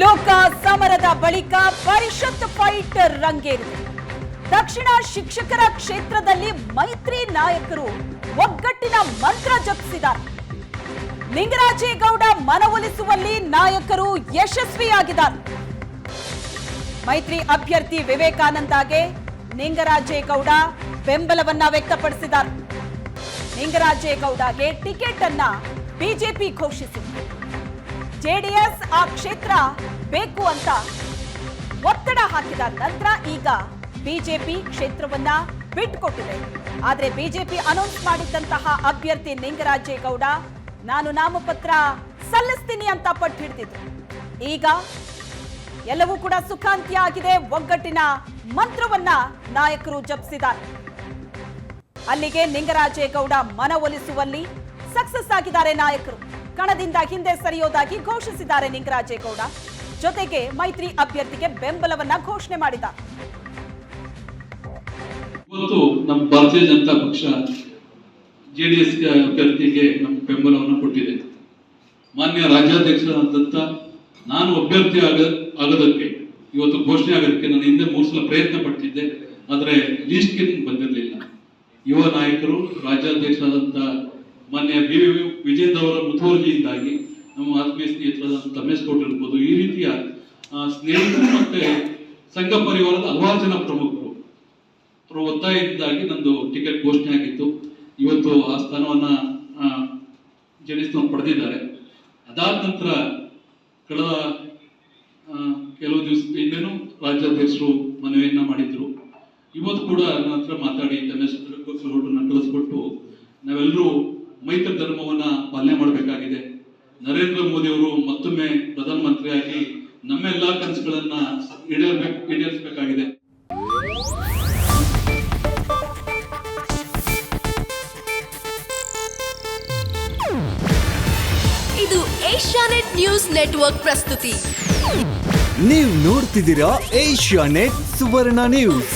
ಲೋಕ ಸಮರದ ಬಳಿಕ ಪರಿಷತ್ ಫೈಟ್ ರಂಗೇರಿದೆ. ದಕ್ಷಿಣ ಶಿಕ್ಷಕರ ಕ್ಷೇತ್ರದಲ್ಲಿ ಮೈತ್ರಿ ನಾಯಕರು ಒಗ್ಗಟ್ಟಿನ ಮಂತ್ರ ಜಪಿಸಿದ್ದಾರೆ. ಲಿಂಗರಾಜೇಗೌಡ ಮನವೊಲಿಸುವಲ್ಲಿ ನಾಯಕರು ಯಶಸ್ವಿಯಾಗಿದ್ದಾರೆ. ಮೈತ್ರಿ ಅಭ್ಯರ್ಥಿ ವಿವೇಕಾನಂದಗೆ ಲಿಂಗರಾಜೇಗೌಡ ಬೆಂಬಲವನ್ನ ವ್ಯಕ್ತಪಡಿಸಿದ್ದಾರೆ. ಲಿಂಗರಾಜೇಗೌಡಗೆ ಟಿಕೆಟ್ ಅನ್ನ ಬಿಜೆಪಿ ಘೋಷಿಸಿದೆ. ಜೆಡಿಎಸ್ ಆ ಕ್ಷೇತ್ರ ಬೇಕು ಅಂತ ಒತ್ತಡ ಹಾಕಿದ ನಂತರ ಈಗ ಬಿಜೆಪಿ ಕ್ಷೇತ್ರವನ್ನ ಬಿಟ್ಕೊಟ್ಟಿದೆ ಆದ್ರೆ ಬಿಜೆಪಿ ಅನೌನ್ಸ್ ಮಾಡಿದ್ದಂತಹ ಅಭ್ಯರ್ಥಿ ನಿಂಗರಾಜೇಗೌಡ, ನಾನು ನಾಮಪತ್ರ ಸಲ್ಲಿಸ್ತೀನಿ ಅಂತ ಪಟ್ಟು ಹಿಡಿದಿದ್ರು. ಈಗ ಎಲ್ಲವೂ ಕೂಡ ಸುಖಾಂತ್ಯ ಆಗಿದೆ, ಒಗ್ಗಟ್ಟಿನ ಮಂತ್ರವನ್ನ ನಾಯಕರು ಜಪಿಸಿದ್ದಾರೆ. ಅಲ್ಲಿಗೆ ನಿಂಗರಾಜೇಗೌಡ ಮನವೊಲಿಸುವಲ್ಲಿ ಸಕ್ಸಸ್ ಆಗಿದ್ದಾರೆ ನಾಯಕರು. ಕಣದಿಂದ ಹಿಂದೆ ಸರಿಯೋದಾಗಿ ಘೋಷಿಸಿದ್ದಾರೆ ನಿಂಗರಾಜೇಗೌಡ. ಜೊತೆಗೆ ಮೈತ್ರಿ ಅಭ್ಯರ್ಥಿಗೆ ಬೆಂಬಲವನ್ನ ಘೋಷಣೆ ಮಾಡಿದ. ಇವತ್ತು ನಮ್ಮ ಭಾರತೀಯ ಜನತಾ ಪಕ್ಷ ಜೆಡಿಎಸ್ ಅಭ್ಯರ್ಥಿಗೆ ನಮ್ಮ ಬೆಂಬಲವನ್ನು ಕೊಟ್ಟಿದೆ. ಮಾನ್ಯ ರಾಜ್ಯಾಧ್ಯಕ್ಷರಾದಂಥ ನಾನು ಅಭ್ಯರ್ಥಿ ಆಗ, ಆಗೋದಕ್ಕೆ, ಇವತ್ತು ಘೋಷಣೆ ಆಗೋದಕ್ಕೆ ನಾನು ಹಿಂದೆ ಮೂರು ಸಲ ಪ್ರಯತ್ನ ಪಟ್ಟಿದ್ದೆ ಆದರೆ ಲೀಸ್ಟ್ಗೆ ಬಂದಿರಲಿಲ್ಲ. ಯುವ ನಾಯಕರು ರಾಜ್ಯಾಧ್ಯಕ್ಷರಾದಂಥ ಮಾನ್ಯ ಬಿ ವಿಜೇಂದ್ರ ಅವರ ಮುತುವರ್ಜಿಯಿಂದಾಗಿ ನಮ್ಮ ಆತ್ಮೀಯ ಸ್ನೇಹಿತರ ರಮೇಶ್ ಕೋಟ್ ಇರ್ಬೋದು, ಈ ರೀತಿಯ ಸ್ನೇಹಿತರು ಮತ್ತೆ ಸಂಘ ಪರಿವಾರದ ಹಲವಾರು ಜನ ಪ್ರಮುಖರು. ಅವರ ಒತ್ತಾಯದಿಂದಾಗಿ ನಂದು ಟಿಕೆಟ್ ಘೋಷಣೆ ಆಗಿತ್ತು. ಇವತ್ತು ಆ ಸ್ಥಾನವನ್ನ ಜೆಡಿಎಸ್ನವ್ರು ಪಡೆದಿದ್ದಾರೆ. ಅದಾದ ನಂತರ ಕಳೆದ ಕೆಲವು ದಿವಸ ಹಿಂದೆನೂ ರಾಜ್ಯಾಧ್ಯಕ್ಷರು ಮನವಿಯನ್ನ ಮಾಡಿದ್ರು. ಇವತ್ತು ಕೂಡ ನನ್ನ ಹತ್ರ ಮಾತಾಡಿ ಧನೇಶ್ವರನ್ನ ಕಳಿಸ್ಕೊಟ್ಟು ನಾವೆಲ್ಲರೂ ಮೈತ್ರಿ ಧರ್ಮವನ್ನ ಪಾಲನೆ ಮಾಡಬೇಕಾಗಿದೆ. ನರೇಂದ್ರ ಮೋದಿ ಅವರು ಮತ್ತೊಮ್ಮೆ ಪ್ರಧಾನಮಂತ್ರಿಯಾಗಿ ನಮ್ಮೆಲ್ಲಾ ಕನಸುಗಳನ್ನ ಈಡೇರ್ಬೇಕು ಈಡೇರಿಸಬೇಕಾಗಿದೆ. ಇದು ಏಷ್ಯಾನೆಟ್ ನ್ಯೂಸ್ ನೆಟ್ವರ್ಕ್ ಪ್ರಸ್ತುತಿ. ನೀವು ನೋಡ್ತಿದ್ದೀರಾ ಏಷ್ಯಾ ನೆಟ್ ಸುವರ್ಣ ನ್ಯೂಸ್.